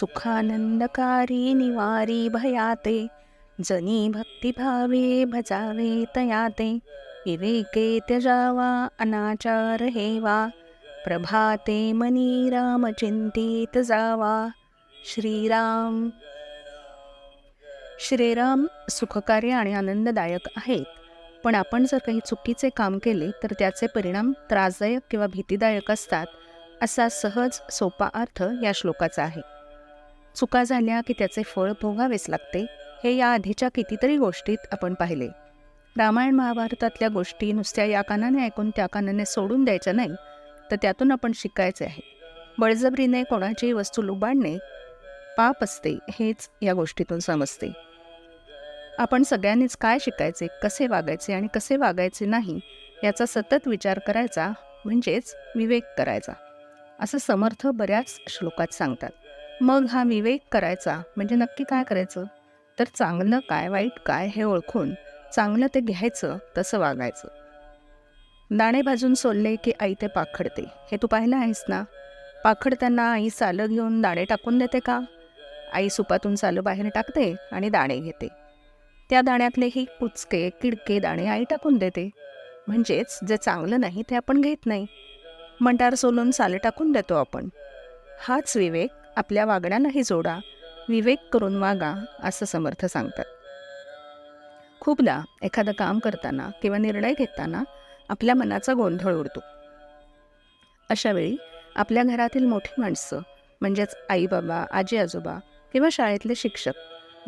सुखानंदकारी निवारी भयाते। जनी भक्तिभावे भजावे तयाते। विवेके त्यजावा अनाचार हेवा। प्रभाते मनी राम जावा। श्रीराम। श्रीराम सुखकार्य आणि आनंददायक आहेत. पण आपण जर काही चुकीचे काम केले तर त्याचे परिणाम त्रासदायक किंवा भीतीदायक असतात असा सहज सोपा अर्थ या श्लोकाचा आहे. चुका झाल्या की त्याचे फळ भोगावेच लागते हे या आधीच्या कितीतरी गोष्टीत आपण पाहिले. रामायण महाभारतातल्या गोष्टी नुसत्या या कानाने ऐकून त्या कानाने सोडून द्यायच्या नाही तर त्यातून आपण शिकायचे आहे. बळजबरीने कोणाचीही वस्तू लुबाडणे पाप असते हेच या गोष्टीतून समजते. आपण सगळ्यांनीच काय शिकायचे कसे वागायचे आणि कसे वागायचे नाही याचा सतत विचार करायचा म्हणजेच विवेक करायचा असं समर्थ बऱ्याच श्लोकात सांगतात. मग हा विवेक करायचा. म्हणजे नक्की काय करायचं? तर चांगलं काय वाईट काय हे ओळखून चांगलं ते घ्यायचं तसं वागायचं. दाणे भाजून सोलले की आई ते पाखडते. हे तू पाहिलं आहेस ना? पाखडताना आई सालं घेऊन दाणे टाकून देते का? आई सुपातून सालं बाहेर टाकते आणि दाणे घेते. त्या दाण्यातलेही पुचके किडके दाणे आई टाकून देते. म्हणजेच जे चांगलं नाही ते आपण घेत नाही. मंटार सोलून सालं टाकून देतो आपण. हाच विवेक आपल्या वागण्यालाही जोडा. विवेक करून वागा असं समर्थ सांगतात. खूपदा एखादं काम करताना किंवा निर्णय घेताना आपल्या मनाचा गोंधळ उडतो. अशावेळी आपल्या घरातील मोठी माणसं म्हणजेच आई बाबा आजी आजोबा किंवा शाळेतले शिक्षक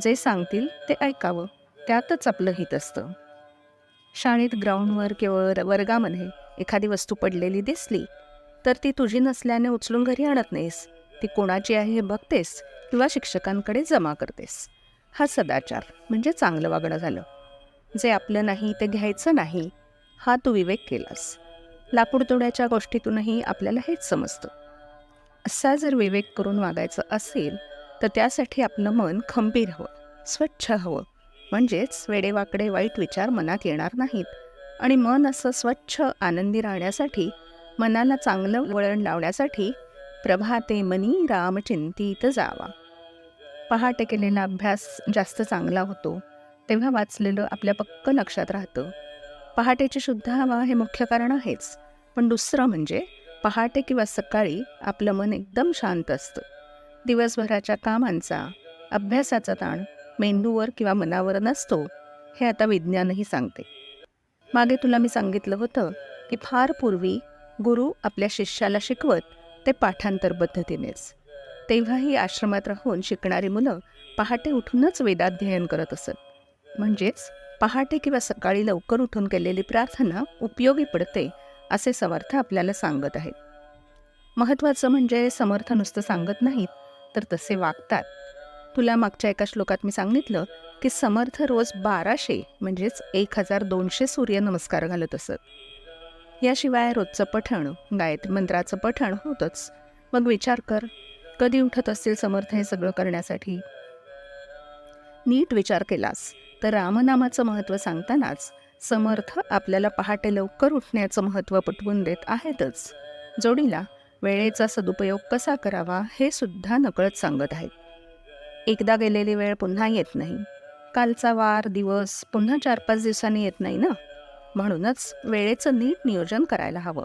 जे सांगतील ते ऐकावं त्यातच आपलं हित असतं. शाळेत ग्राउंडवर किंवा वर्गामध्ये एखादी वस्तू पडलेली दिसली तर ती तुझी नसल्याने उचलून घरी आणत नाहीस. ती कोणाची आहे हे बघतेस किंवा शिक्षकांकडे जमा करतेस. हा सदाचार म्हणजे चांगलं वागणं झालं. जे आपलं नाही ते घ्यायचं नाही हा तू विवेक केलास. लाकूड तोड्याच्या गोष्टीतूनही आपल्याला हेच समजतं. असा जर विवेक करून वागायचं असेल तर त्यासाठी आपलं मन खंबीर हवं स्वच्छ हवं. म्हणजेच वेडेवाकडे वाईट विचार मनात येणार नाहीत आणि मन असं स्वच्छ आनंदी राहण्यासाठी मनाला चांगलं वळण लावण्यासाठी प्रभाते मनी रामचिंतीत जावा. पहाटे केलेला अभ्यास जास्त चांगला होतो. तेव्हा वाचलेलं आपल्या पक्क लक्षात राहतं. पहाटेची शुद्ध हवा हे मुख्य कारण आहेच. पण दुसरं म्हणजे पहाटे किंवा सकाळी आपलं मन एकदम शांत असतं. दिवसभराच्या कामांचा अभ्यासाचा ताण मेंदूवर किंवा मनावर नसतो हे आता विज्ञानही सांगते. मागे तुला मी सांगितलं होतं की फार पूर्वी गुरु आपल्या शिष्याला शिकवत ते पाठांतर पद्धतीनेच. तेव्हाही आश्रमात राहून शिकणारी मुलं पहाटे उठूनच वेदाध्ययन करत असत. म्हणजेच पहाटे किंवा सकाळी लवकर उठून केलेली प्रार्थना उपयोगी पडते असे समर्थ आपल्याला सांगत आहेत. महत्त्वाचं म्हणजे समर्थ नुसतं सांगत नाहीत तर तसे वागतात. तुला मागच्या एका श्लोकात मी सांगितलं की समर्थ रोज बाराशे म्हणजेच एक हजार दोनशे सूर्यनमस्कार घालत असत. याशिवाय रोजचं पठण गायत्री मंत्राचं पठण होतंच. मग विचार कर कधी उठत असतील समर्थ हे सगळं करण्यासाठी? नीट विचार केलास तर रामनामाचं महत्त्व सांगतानाच समर्थ आपल्याला पहाटे लवकर उठण्याचं महत्त्व पटवून देत आहेतच. जोडीला वेळेचा सदुपयोग कसा करावा हे सुद्धा नकळत सांगत आहेत. एकदा गेलेली वेळ पुन्हा येत नाही. कालचा वार दिवस पुन्हा चार पाच दिवसांनी येत नाही ना? म्हणूनच वेळेचं नीट नियोजन करायला हवं.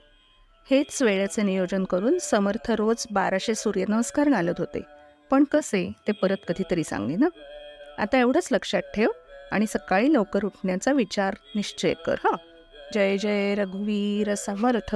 हेच वेळेचे नियोजन करून समर्थ रोज बाराशे सूर्यनमस्कार घालत होते. पण कसे? ते परत कधीतरी सांगे ना आता एवढंच लक्षात ठेव आणि सकाळी लवकर उठण्याचा विचार निश्चय कर हां? जय जय रघुवीर समर्थ.